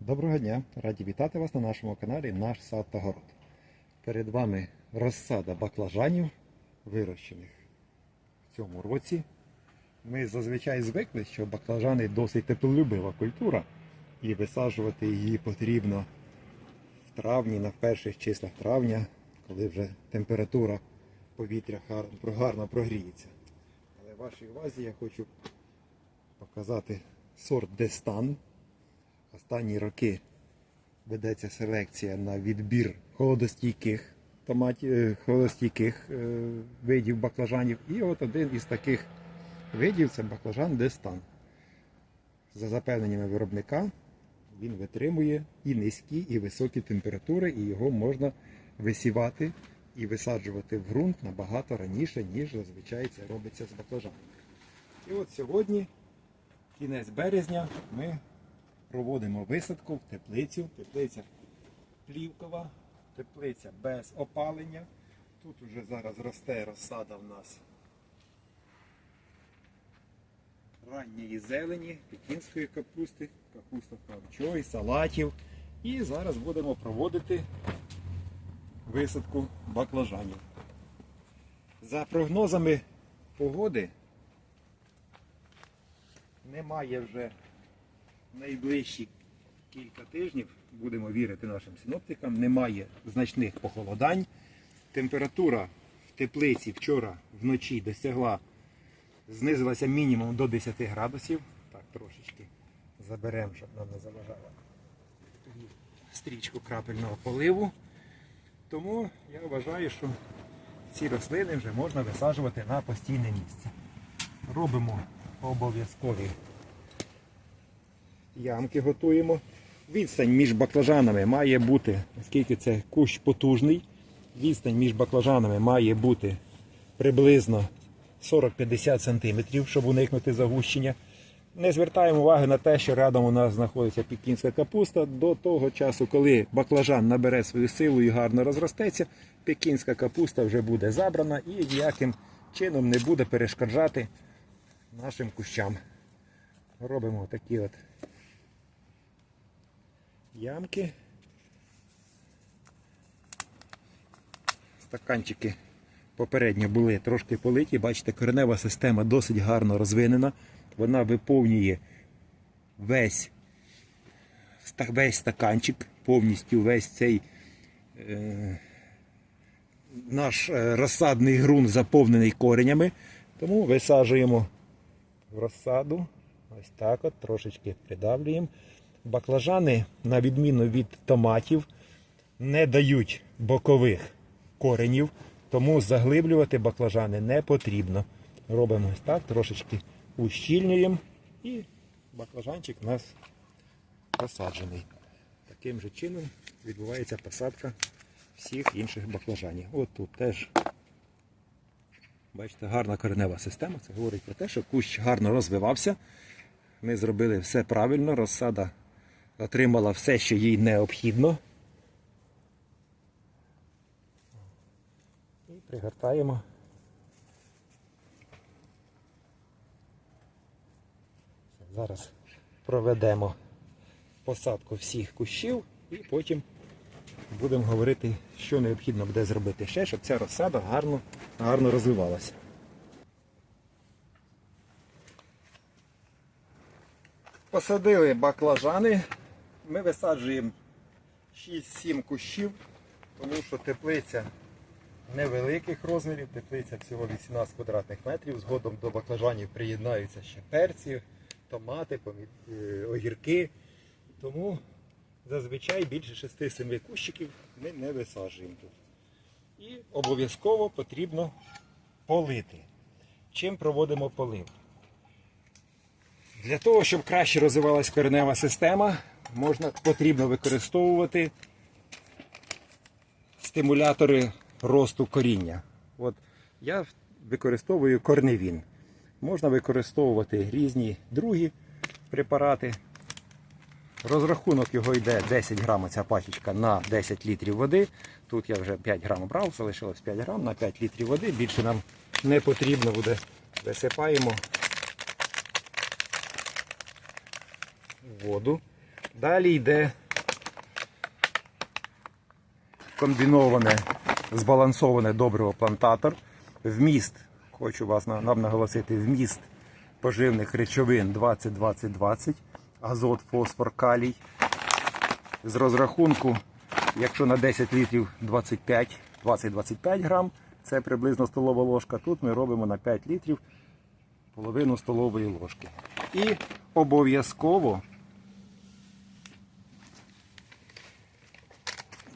Доброго дня! Раді вітати вас на нашому каналі Наш сад та город. Перед вами розсада баклажанів, вирощених в цьому році. Ми зазвичай звикли, що баклажани досить теплолюбива культура, і висаджувати її потрібно в травні, на перших числах травня, коли вже температура повітря гар- гарно прогріється. Але вашій увазі я хочу показати сорт Дестан. Останні роки ведеться селекція на відбір холодостійких томатів, е, холодостійких е, видів баклажанів. І от один із таких видів це баклажан Дестан. За запевненнями виробника, він витримує і низькі, і високі температури, і його можна висівати і висаджувати в ґрунт набагато раніше, ніж зазвичай це робиться з баклажанами. І от сьогодні, кінець березня, ми проводимо висадку в теплицю. Теплиця плівкова, теплиця без опалення. Тут уже зараз росте розсада в нас ранньої зелені, пекінської капусти, капуста кравчої, салатів. І зараз будемо проводити висадку баклажанів. За прогнозами погоди немає вже найближчі кілька тижнів, будемо вірити нашим синоптикам, немає значних похолодань. Температура в теплиці вчора вночі досягла, знизилася мінімум до 10 градусів. Так, трошечки заберемо, щоб нам не заважала стрічку крапельного поливу. Тому я вважаю, що ці рослини вже можна висаджувати на постійне місце. Робимо обов'язкові ямки готуємо. Відстань між баклажанами має бути, оскільки це кущ потужний, відстань між баклажанами має бути приблизно 40-50 см, щоб уникнути загущення. Не звертаємо уваги на те, що рядом у нас знаходиться пікінська капуста. До того часу, коли баклажан набере свою силу і гарно розростеться, пекінська капуста вже буде забрана і ніяким чином не буде перешкоджати нашим кущам. Робимо такі от ямки. Стаканчики попередньо були трошки политі. Бачите, коренева система досить гарно розвинена. Вона виповнює весь, весь стаканчик, повністю весь цей е, наш е, розсадний ґрунт заповнений коренями. Тому висаджуємо в розсаду. Ось так от, трошечки придавлюємо. Баклажани, на відміну від томатів, не дають бокових коренів, тому заглиблювати баклажани не потрібно. Робимо ось так, трошечки ущільнюємо і баклажанчик у нас посаджений. Таким же чином відбувається посадка всіх інших баклажанів. От тут теж Бачите, гарна коренева система. Це говорить про те, що кущ гарно розвивався. Ми зробили все правильно, розсада отримала все, що їй необхідно. І пригортаємо. Зараз проведемо посадку всіх кущів і потім будемо говорити, що необхідно буде зробити ще, щоб ця розсада гарно, гарно розвивалася. Посадили баклажани. Ми висаджуємо 6-7 кущів, тому що теплиця невеликих розмірів, теплиця всього 18 квадратних метрів. Згодом до баклажанів приєднаються ще перці, томати, е, огірки. Тому зазвичай більше 6-7 кущиків ми не висаджуємо тут. І обов'язково потрібно полити. Чим проводимо полив? Для того, щоб краще розвивалась коренева система, можна, потрібно використовувати стимулятори росту коріння. От я використовую корневін. Можна використовувати різні другі препарати. Розрахунок його йде 10 грам ця пачечка на 10 літрів води. Тут я вже 5 грам брав, залишилось 5 грам на 5 літрів води. Більше нам не потрібно буде. Висипаємо воду. Далі йде комбіноване, збалансоване добриво плантатор. Вміст, хочу вас нам наголосити, вміст поживних речовин 20-20-20, азот, фосфор, калій. З розрахунку, якщо на 10 літрів 25, 20-25 грам, це приблизно столова ложка. Тут ми робимо на 5 літрів половину столової ложки. І обов'язково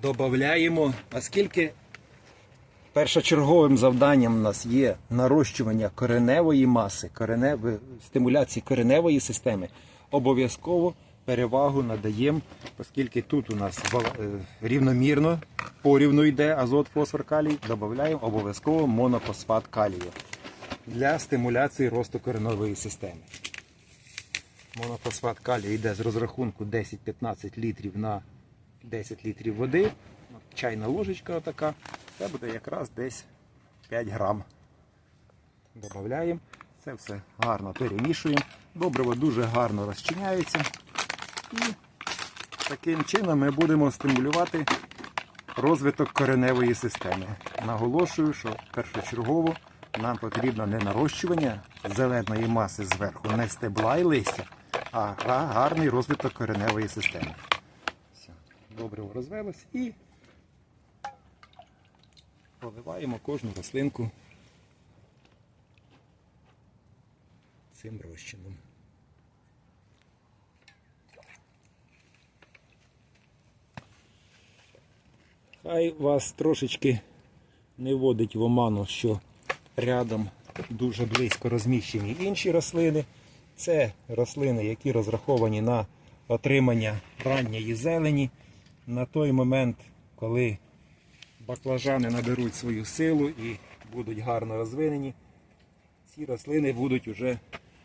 додаємо, оскільки першочерговим завданням у нас є нарощування кореневої маси, кореневи, стимуляції кореневої системи, обов'язково перевагу надаємо, оскільки тут у нас е, рівномірно порівну йде азот, фосфор, калій, додаємо обов'язково монофосфат калію для стимуляції росту коренової системи. Монофосфат калію йде з розрахунку 10-15 літрів на 10 літрів води. Чайна ложечка отака. Це буде якраз десь 5 грам. Додаємо. Це все гарно перемішуємо. Добриво дуже гарно розчиняється. І таким чином ми будемо стимулювати розвиток кореневої системи. Наголошую, що першочергово нам потрібно не нарощування зеленої маси зверху, не стебла і листя, а гарний розвиток кореневої системи. Добре розвелось і поливаємо кожну рослинку цим розчином. Хай вас трошечки не вводить в оману, що рядом дуже близько розміщені інші рослини. Це рослини, які розраховані на отримання ранньої зелені. На той момент, коли баклажани наберуть свою силу і будуть гарно розвинені, ці рослини будуть вже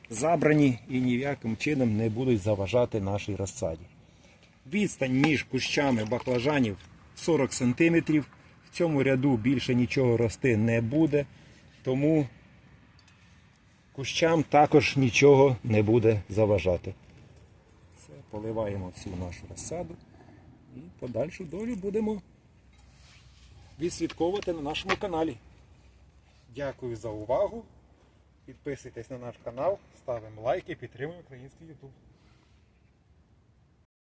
забрані і ніяким чином не будуть заважати нашій розсаді. Відстань між кущами баклажанів 40 см. В цьому ряду більше нічого рости не буде, тому кущам також нічого не буде заважати. Все, поливаємо всю нашу розсаду і подальшу долю будемо відслідковувати на нашому каналі. Дякую за увагу. Підписуйтесь на наш канал, ставимо лайки, підтримуємо український YouTube.